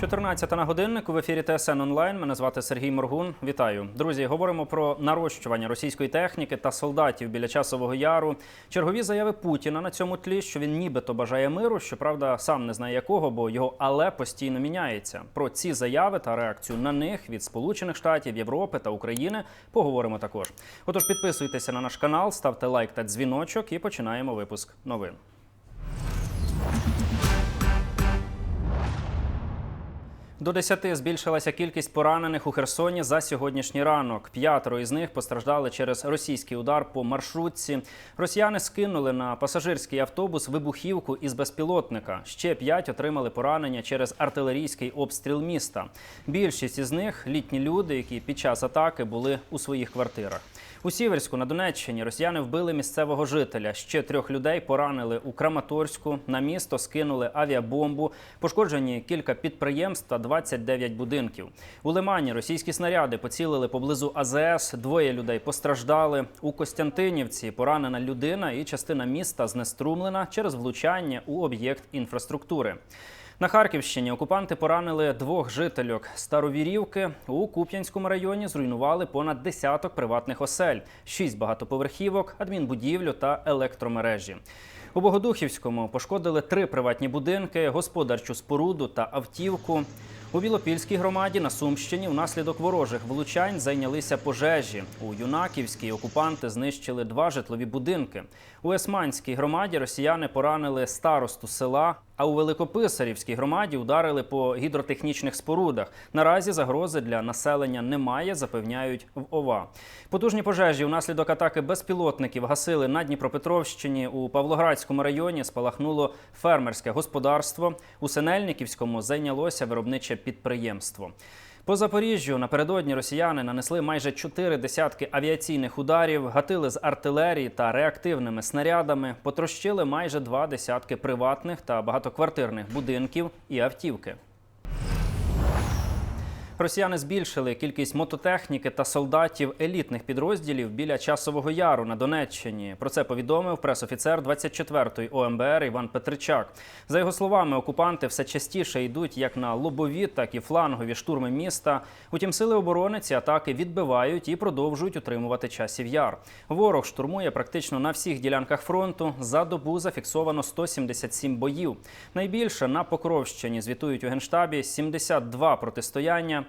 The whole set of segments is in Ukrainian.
14 на годиннику в ефірі ТСН онлайн. Мене звати Сергій Моргун. Вітаю, друзі. Говоримо про нарощування російської техніки та солдатів біля часового яру. Чергові заяви Путіна на цьому тлі, що він нібито бажає миру. Щоправда, сам не знає якого, бо його але постійно міняється. Про ці заяви та реакцію на них від Сполучених Штатів, Європи та України поговоримо також. Отож, підписуйтеся на наш канал, ставте лайк та дзвіночок, і починаємо випуск новин. До 10 збільшилася кількість поранених у Херсоні за сьогоднішній ранок. П'ятеро із них постраждали через російський удар по маршрутці. Росіяни скинули на пасажирський автобус вибухівку із безпілотника. Ще п'ять отримали поранення через артилерійський обстріл міста. Більшість із них літні люди, які під час атаки були у своїх квартирах. У Сіверську на Донеччині росіяни вбили місцевого жителя. Ще трьох людей поранили у Краматорську. На місто скинули авіабомбу. Пошкоджені кілька підприємств та 29 будинків. У Лимані російські снаряди поцілили поблизу АЗС. Двоє людей постраждали. У Костянтинівці поранена людина і частина міста знеструмлена через влучання у об'єкт інфраструктури. На Харківщині окупанти поранили двох жительок Старовірівки. У Куп'янському районі зруйнували понад десяток приватних осель, шість багатоповерхівок, адмінбудівлю та електромережі. У Богодухівському пошкодили три приватні будинки, господарчу споруду та автівку. У Білопільській громаді на Сумщині внаслідок ворожих влучань зайнялися пожежі. У Юнаківській окупанти знищили два житлові будинки. У Есманській громаді росіяни поранили старосту села. А у Великописарівській громаді ударили по гідротехнічних спорудах. Наразі загрози для населення немає, запевняють в ОВА. Потужні пожежі внаслідок атаки безпілотників гасили на Дніпропетровщині. У Павлоградському районі спалахнуло фермерське господарство. У Синельниківському зайнялося виробниче підприємство. По Запоріжжю напередодні росіяни нанесли майже чотири десятки авіаційних ударів, гатили з артилерії та реактивними снарядами, потрощили майже два десятки приватних та багатоквартирних будинків і автівки. Росіяни збільшили кількість мототехніки та солдатів елітних підрозділів біля часового яру на Донеччині. Про це повідомив пресофіцер 24-ї ОМБР Іван Петричак. За його словами, окупанти все частіше йдуть як на лобові, так і флангові штурми міста. Утім, сили оборони ці атаки відбивають і продовжують утримувати часів яр. Ворог штурмує практично на всіх ділянках фронту. За добу зафіксовано 177 боїв. Найбільше на Покровщині звітують у генштабі 72 протистояння.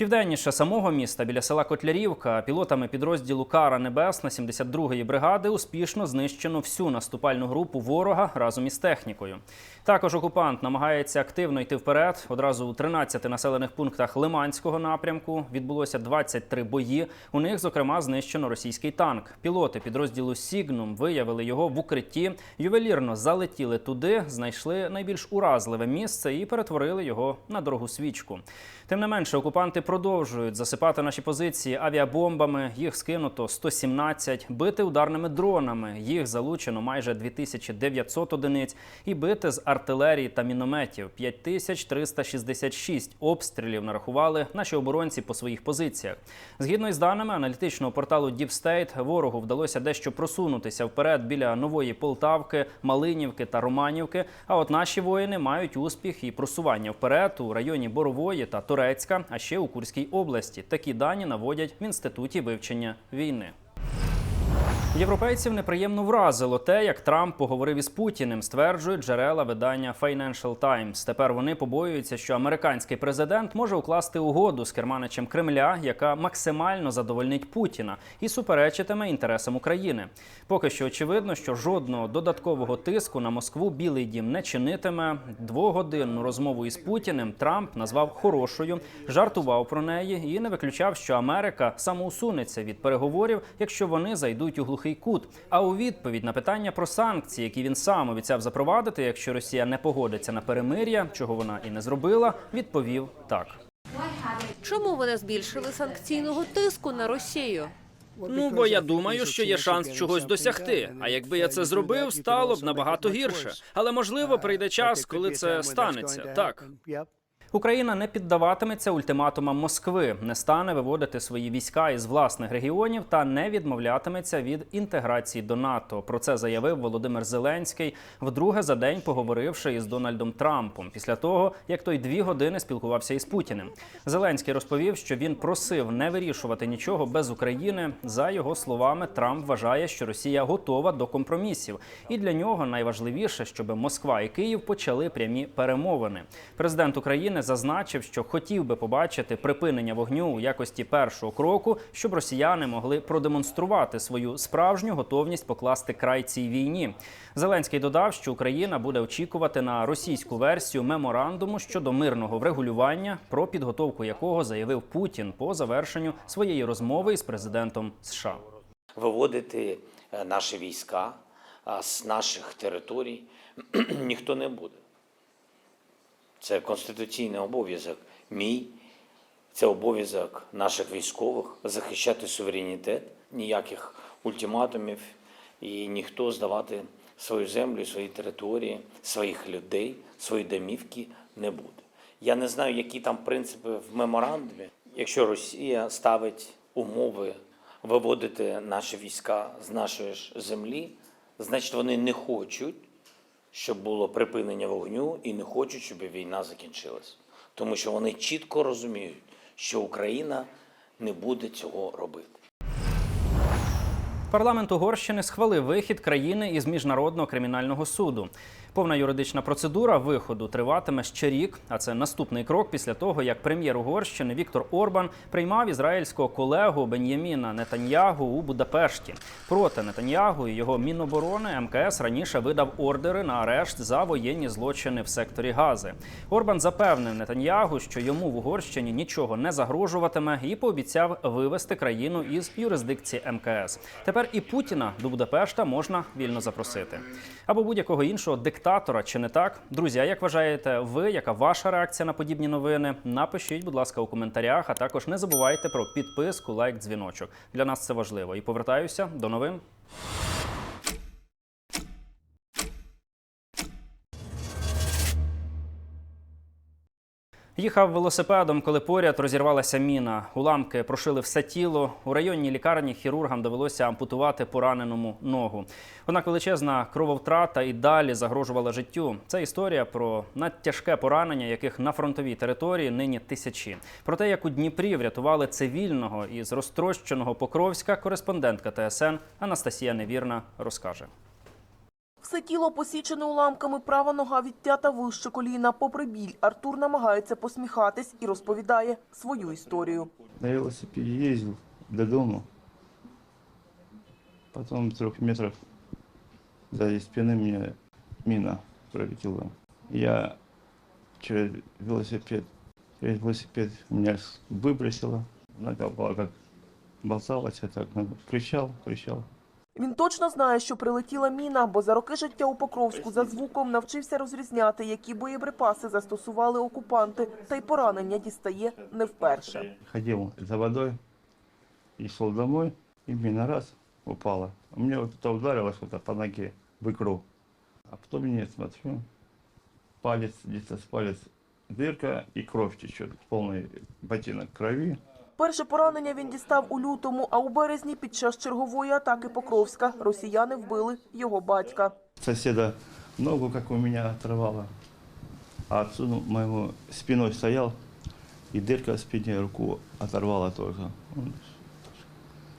Південніше самого міста біля села Котлярівка пілотами підрозділу Кара Небесна 72-ї бригади успішно знищено всю наступальну групу ворога разом із технікою. Також окупант намагається активно йти вперед. Одразу у 13 населених пунктах Лиманського напрямку відбулося 23 бої. У них, зокрема, знищено російський танк. Пілоти підрозділу Сігнум виявили його в укритті, ювелірно залетіли туди, знайшли найбільш уразливе місце і перетворили його на дорогу свічку. Тим не менше, окупанти продовжують засипати наші позиції авіабомбами. Їх скинуто 117, бити ударними дронами. Їх залучено майже 2900 одиниць, і бити з артилерії та мінометів 5366 обстрілів нарахували наші оборонці по своїх позиціях. Згідно із даними аналітичного порталу Deep ворогу вдалося дещо просунутися вперед біля нової Полтавки, Малинівки та Романівки. А от наші воїни мають успіх і просування вперед у районі Борової та Турецька, а ще у Курській області. Такі дані наводять в інституті вивчення війни. Європейців неприємно вразило те, як Трамп поговорив із Путіним, стверджують джерела видання Financial Times. Тепер вони побоюються, що американський президент може укласти угоду з керманичем Кремля, яка максимально задовольнить Путіна і суперечитиме інтересам України. Поки що очевидно, що жодного додаткового тиску на Москву Білий Дім не чинитиме. Двогодинну розмову із Путіним Трамп назвав хорошою, жартував про неї і не виключав, що Америка самоусунеться від переговорів, якщо вони зайдуть у глухий кут. А у відповідь на питання про санкції, які він сам обіцяв запровадити, якщо Росія не погодиться на перемир'я, чого вона і не зробила, відповів так. Чому вони збільшили санкційного тиску на Росію? Ну, бо я думаю, що є шанс чогось досягти. А якби я це зробив, стало б набагато гірше. Але можливо прийде час, коли це станеться. Так Україна не піддаватиметься ультиматумам Москви, не стане виводити свої війська із власних регіонів та не відмовлятиметься від інтеграції до НАТО. Про це заявив Володимир Зеленський, вдруге за день поговоривши із Дональдом Трампом після того, як той дві години спілкувався із Путіним. Зеленський розповів, що він просив не вирішувати нічого без України. За його словами, Трамп вважає, що Росія готова до компромісів, і для нього найважливіше, щоб Москва і Київ почали прямі перемовини. Президент України зазначив, що хотів би побачити припинення вогню у якості першого кроку, щоб росіяни могли продемонструвати свою справжню готовність покласти край цій війні. Зеленський додав, що Україна буде очікувати на російську версію меморандуму щодо мирного врегулювання, про підготовку якого заявив Путін по завершенню своєї розмови із президентом США. виводити е, наші війська з наших територій ніхто не буде. Це конституційний обов'язок мій, це обов'язок наших військових захищати суверенітет, ніяких ультиматумів і ніхто здавати свою землю, свої території, своїх людей, свої домівки не буде. Я не знаю, які там принципи в меморандумі. Якщо Росія ставить умови виводити наші війська з нашої ж землі, значить вони не хочуть, щоб було припинення вогню і не хочуть, щоб війна закінчилась. Тому що вони чітко розуміють, що Україна не буде цього робити. Парламент Угорщини схвалив вихід країни із міжнародного кримінального суду. Повна юридична процедура виходу триватиме ще рік. А це наступний крок після того, як прем'єр Угорщини Віктор Орбан приймав ізраїльського колегу Бен'яміна Нетаньягу у Будапешті. Проти Нетаньягу і його міноборони МКС раніше видав ордери на арешт за воєнні злочини в секторі Гази. Орбан запевнив Нетаньягу, що йому в Угорщині нічого не загрожуватиме, і пообіцяв вивести країну із юрисдикції МКС. Тепер і Путіна до Будапешта можна вільно запросити. Або будь-якого іншого диктатора, чи не так? Друзі, а як вважаєте ви, яка ваша реакція на подібні новини? Напишіть, будь ласка, у коментарях, а також не забувайте про підписку, лайк, дзвіночок. Для нас це важливо. І повертаюся до новин. Їхав велосипедом, коли поряд розірвалася міна. Уламки прошили все тіло. У районній лікарні хірургам довелося ампутувати пораненому ногу. Однак величезна крововтрата і далі загрожувала життю. Це історія про надтяжке поранення, яких на фронтовій території нині тисячі. Про те, як у Дніпрі врятували цивільного із розтрощеного Покровська, кореспондентка ТСН Анастасія Невірна розкаже. Все тіло посічене уламками, права нога відтята вище коліна. Попри біль, Артур намагається посміхатись і розповідає свою історію. На велосипеде ездил до дома. Потом трех метров сзади спины мне мина пролетела. Я через велосипед, через велосипед меня с- выбросило. Нога была как болталась, я так ну, кричал, кричал. Він точно знає, що прилетіла міна, бо за роки життя у Покровську за звуком навчився розрізняти, які боєприпаси застосували окупанти, та й поранення дістає не вперше. Ходил за водой и шел домой, и мина раз упала. Мне вот это ударило что-то по ноге в икру. А потом нет, смотрю, палец, где-то с палец дырка и кровь течет, полный ботинок крови. Перше поранення він дістав у лютому, а у березні під час чергової атаки Покровська росіяни вбили його батька. Сусіда ногу, як у мене, оторвало. А отцу моєму спиною стояв і дирка в спині руку оторвала теж.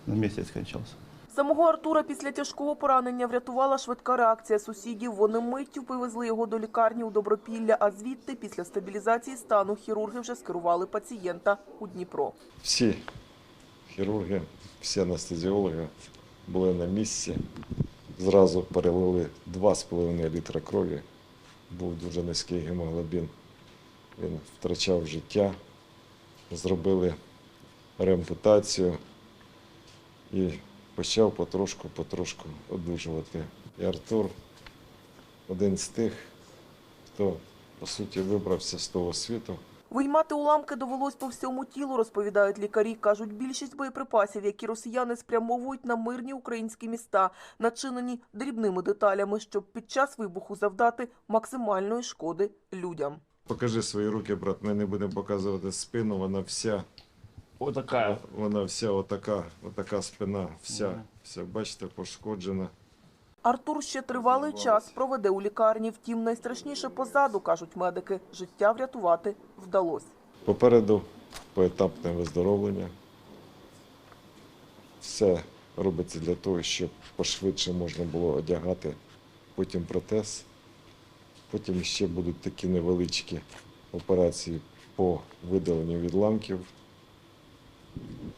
На місці скончался. Самого Артура після тяжкого поранення врятувала швидка реакція сусідів. Вони миттю повезли його до лікарні у Добропілля, а звідти після стабілізації стану хірурги вже скерували пацієнта у Дніпро. Всі хірурги, всі анестезіологи були на місці. Зразу перелили 2,5 літра крові. Був дуже низький гемоглобін. Він втрачав життя. Зробили реампутацію і почав потрошку-потрошку одужувати. І Артур один з тих, хто, по суті, вибрався з того світу. Виймати уламки довелось по всьому тілу, розповідають лікарі. Кажуть, більшість боєприпасів, які росіяни спрямовують на мирні українські міста, начинені дрібними деталями, щоб під час вибуху завдати максимальної шкоди людям. Покажи свої руки, брат. Ми не будемо показувати спину. Вона вся, Вот такая. вона вся отака, отака спина, вся, вся, бачите, пошкоджена. Артур ще тривалий час проведе у лікарні. Втім, найстрашніше позаду, кажуть медики. Життя врятувати вдалося. Попереду поетапне виздоровлення. Все робиться для того, щоб пошвидше можна було одягати потім протез. Потім ще будуть такі невеличкі операції по видаленню відламків.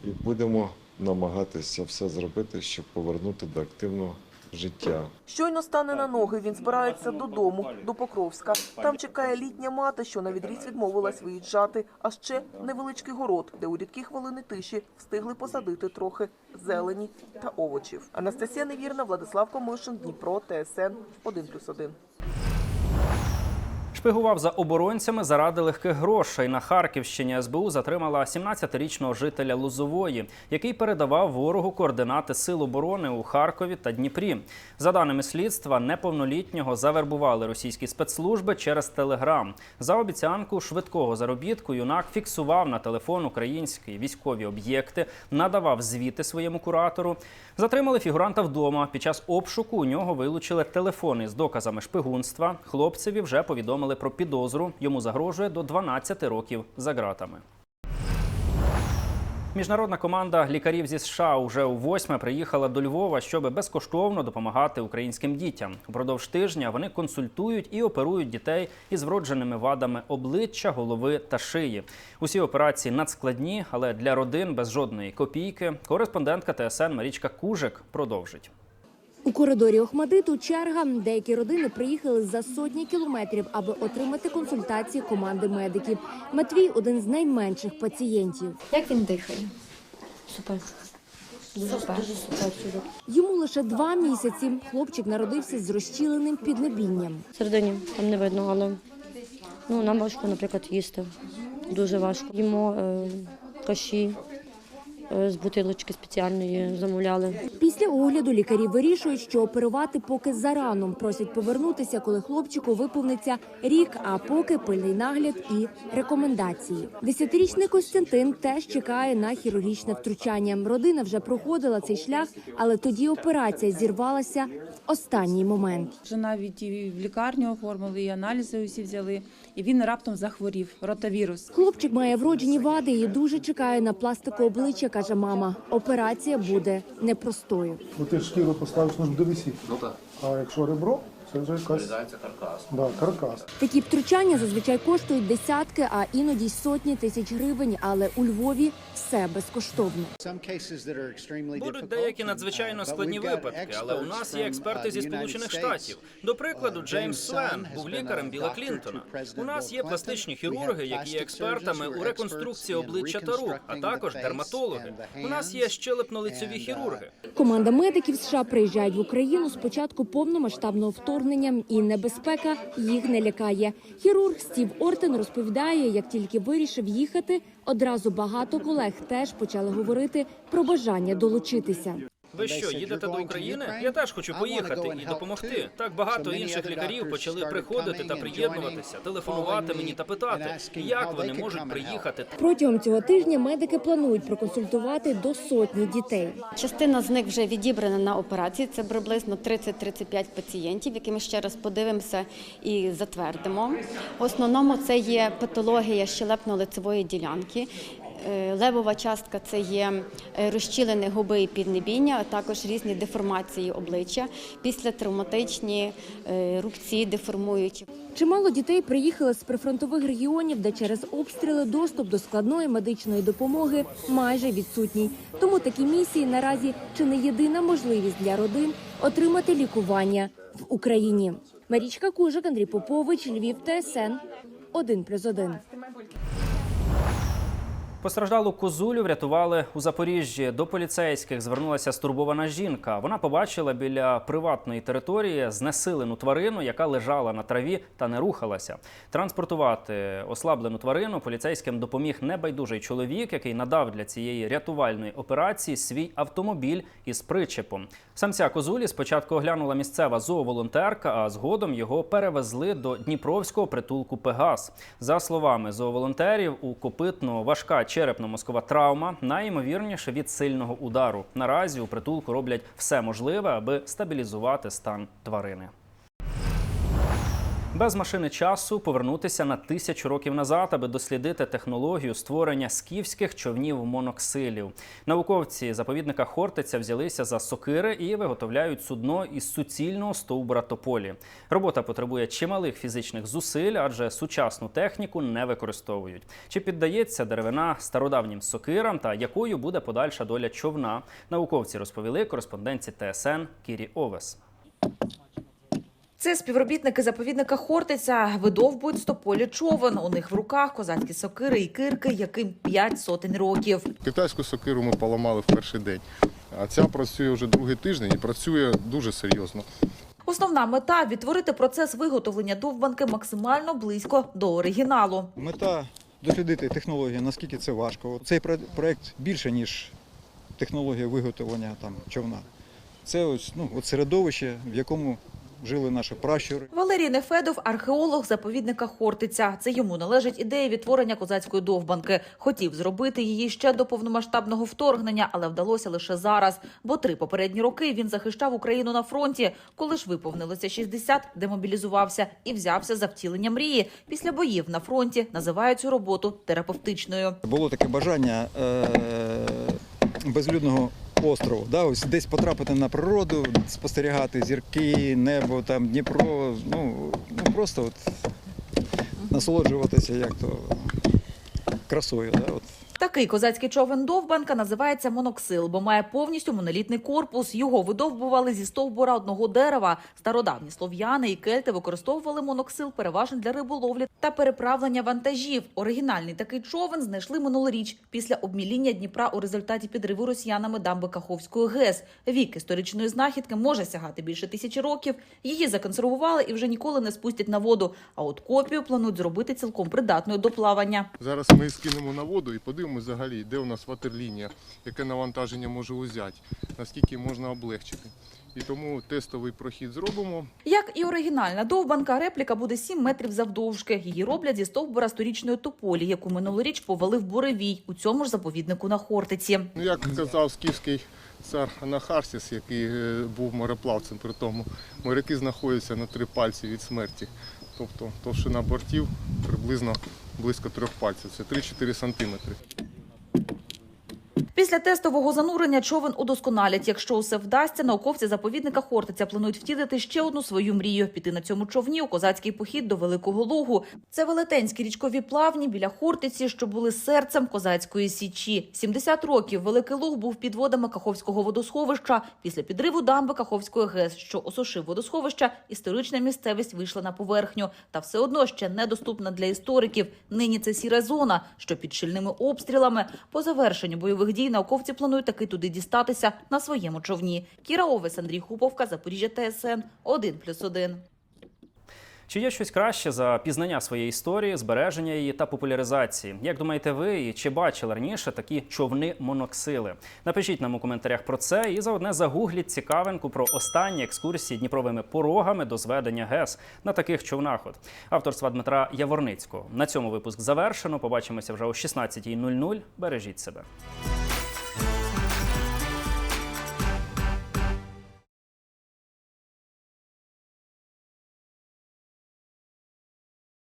І будемо намагатися все зробити, щоб повернути до активного життя. Щойно стане на ноги, він збирається додому, до Покровська. Там чекає літня мати, що на відріз відмовилась виїжджати. А ще невеличкий город, де у рідкі хвилини тиші встигли посадити трохи зелені та овочів. Анастасія Невірна, Владислав Комишин, Дніпро, ТСН 1+,1. Шпигував за оборонцями заради легких грошей. На Харківщині СБУ затримала 17-річного жителя Лозової, який передавав ворогу координати сил оборони у Харкові та Дніпрі. За даними слідства, неповнолітнього завербували російські спецслужби через телеграм. За обіцянку швидкого заробітку юнак фіксував на телефон українські військові об'єкти, надавав звіти своєму куратору. Затримали фігуранта вдома. Під час обшуку у нього вилучили телефони з доказами шпигунства. Хлопцеві вже повідомили про підозру. Йому загрожує до 12 років за ґратами. Міжнародна команда лікарів зі США уже у восьме приїхала до Львова, щоб безкоштовно допомагати українським дітям. Упродовж тижня вони консультують і оперують дітей із вродженими вадами обличчя, голови та шиї. Усі операції надскладні, але для родин без жодної копійки. Кореспондентка ТСН Марічка Кужик продовжить. У коридорі Охмадиту черга. Деякі родини приїхали за сотні кілометрів, аби отримати консультації команди медиків. Матвій один з найменших пацієнтів. Як він дихає? Супер. Дуже супер. Дуже супер. Йому лише два місяці. Хлопчик народився з розчіленим піднебінням. Всередині там не видно, але ну, нам важко, наприклад, їсти. Дуже важко. Їмо е, каші з бутилочки спеціальної замовляли. Після огляду лікарі вирішують, що оперувати поки зарано. Просять повернутися, коли хлопчику виповниться рік, а поки пильний нагляд і рекомендації. Десятирічний Костянтин теж чекає на хірургічне втручання. Родина вже проходила цей шлях, але тоді операція зірвалася в останній момент. Вже навіть і в лікарню оформили, і аналізи усі взяли. І він раптом захворів ротавірус. Хлопчик має вроджені вади і дуже чекає на пластику обличчя, каже мама. Операція буде непростою. Бо ти ж шкіру поставиш на довісі, висіти. Ну так. А якщо ребро, це вже якась... Вирізається каркас. Да, каркас. Такі втручання зазвичай коштують десятки, а іноді й сотні тисяч гривень. Але у Львові все безкоштовно. Будуть деякі надзвичайно складні випадки, але у нас є експерти зі сполучених штатів. До прикладу, Джеймс Свен був лікарем Біла Клінтона. У нас є пластичні хірурги, які є експертами у реконструкції обличчя та рук, а також дерматологи. У нас є щелепно-лицьові хірурги. Команда медиків США приїжджають в Україну з початку повномасштабного вторгнення, і небезпека їх не лякає. Хірург Стів Ортен розповідає, як тільки вирішив їхати, одразу багато колег теж почали говорити про бажання долучитися. Ви що, їдете до України? Я теж хочу поїхати і допомогти. Так багато інших лікарів почали приходити та приєднуватися, телефонувати мені та питати, як вони можуть приїхати. Протягом цього тижня медики планують проконсультувати до сотні дітей. Частина з них вже відібрана на операції. Це приблизно 30-35 пацієнтів, які ми ще раз подивимося і затвердимо. В основному це є патологія щелепно-лицевої ділянки. Е, Левова частка це є е, розчілене губи і піднебіння, а також різні деформації обличчя. Після травматичні е, рубці деформують. Чимало дітей приїхали з прифронтових регіонів, де через обстріли доступ до складної медичної допомоги майже відсутній. Тому такі місії наразі чи не єдина можливість для родин отримати лікування в Україні. Марічка Кужик, Андрій Попович, Львів, ТСН 1+,1. Постраждалу козулю врятували у Запоріжжі. До поліцейських звернулася стурбована жінка. Вона побачила біля приватної території знесилену тварину, яка лежала на траві та не рухалася. Транспортувати ослаблену тварину поліцейським допоміг небайдужий чоловік, який надав для цієї рятувальної операції свій автомобіль із причепом. Самця козулі спочатку оглянула місцева зооволонтерка, а згодом його перевезли до Дніпровського притулку Пегас. За словами зооволонтерів, у копитно важка черепно-мозкова травма, найімовірніше від сильного удару. Наразі у притулку роблять все можливе, аби стабілізувати стан тварини. Без машини часу повернутися на тисячу років назад, аби дослідити технологію створення скіфських човнів моноксилів. Науковці заповідника Хортиця взялися за сокири і виготовляють судно із суцільного стовбура тополі. Робота потребує чималих фізичних зусиль, адже сучасну техніку не використовують. Чи піддається деревина стародавнім сокирам та якою буде подальша доля човна? Науковці розповіли кореспонденці ТСН Кірі Овес. Це співробітники заповідника Хортиця видовбують стополі човен. У них в руках козацькі сокири і кирки, яким п'ять сотень років. Китайську сокиру ми поламали в перший день, а ця працює вже другий тиждень і працює дуже серйозно. Основна мета відтворити процес виготовлення довбанки максимально близько до оригіналу. Мета дослідити технологію, наскільки це важко. Цей про- проект більше, ніж технологія виготовлення там, човна. Це ось, ну, от середовище, в якому жили наші пращури. Валерій Нефедов – археолог заповідника Хортиця. Це йому належить ідея відтворення козацької довбанки. Хотів зробити її ще до повномасштабного вторгнення, але вдалося лише зараз. Бо три попередні роки він захищав Україну на фронті. Коли ж виповнилося 60, демобілізувався і взявся за втілення мрії. Після боїв на фронті називають цю роботу терапевтичною. Було таке бажання е- безлюдного острову, да, ось десь потрапити на природу, спостерігати зірки, небо, там, Дніпро, ну, ну просто от, насолоджуватися як то красою. Да, от. Такий козацький човен довбанка називається моноксил, бо має повністю монолітний корпус. Його видовбували зі стовбура одного дерева. Стародавні слов'яни і кельти використовували моноксил переважно для риболовлі та переправлення вантажів. Оригінальний такий човен знайшли минулоріч після обміління Дніпра у результаті підриву росіянами дамби Каховської ГЕС. Вік історичної знахідки може сягати більше тисячі років. Її законсервували і вже ніколи не спустять на воду. А от копію планують зробити цілком придатною до плавання. Зараз ми скинемо на воду і подивимося взагалі, де у нас ватерлінія, яке навантаження може узяти, наскільки можна облегчити. І тому тестовий прохід зробимо. Як і оригінальна довбанка, репліка буде 7 метрів завдовжки. Її роблять зі стовбура сторічної тополі, яку минулоріч повалив буревій у цьому ж заповіднику на Хортиці. Ну, як казав скіфський цар Анахарсіс, який е, був мореплавцем, при тому моряки знаходяться на три пальці від смерті. Тобто товщина бортів приблизно близько трьох пальців, це 3-4 сантиметри. Після тестового занурення човен удосконалять. Якщо усе вдасться, науковці заповідника Хортиця планують втілити ще одну свою мрію – піти на цьому човні у козацький похід до Великого Лугу. Це велетенські річкові плавні біля Хортиці, що були серцем козацької січі. 70 років Великий Луг був під водами Каховського водосховища. Після підриву дамби Каховської ГЕС, що осушив водосховища, історична місцевість вийшла на поверхню. Та все одно ще недоступна для істориків. Нині це сіра зона, що під щільними обстрілами. По завершенню бойових дій науковці планують таки туди дістатися на своєму човні. Кіра Овес, Андрій Хуповка, Запоріжжя ТСН 1+,1. Чи є щось краще за пізнання своєї історії, збереження її та популяризації? Як думаєте ви, і чи бачили раніше такі човни моноксили? Напишіть нам у коментарях про це і заодне загугліть цікавинку про останні екскурсії дніпровими порогами до зведення ГЕС на таких човнах. От авторства Дмитра Яворницького. На цьому випуск завершено. Побачимося вже о 16.00. Бережіть себе.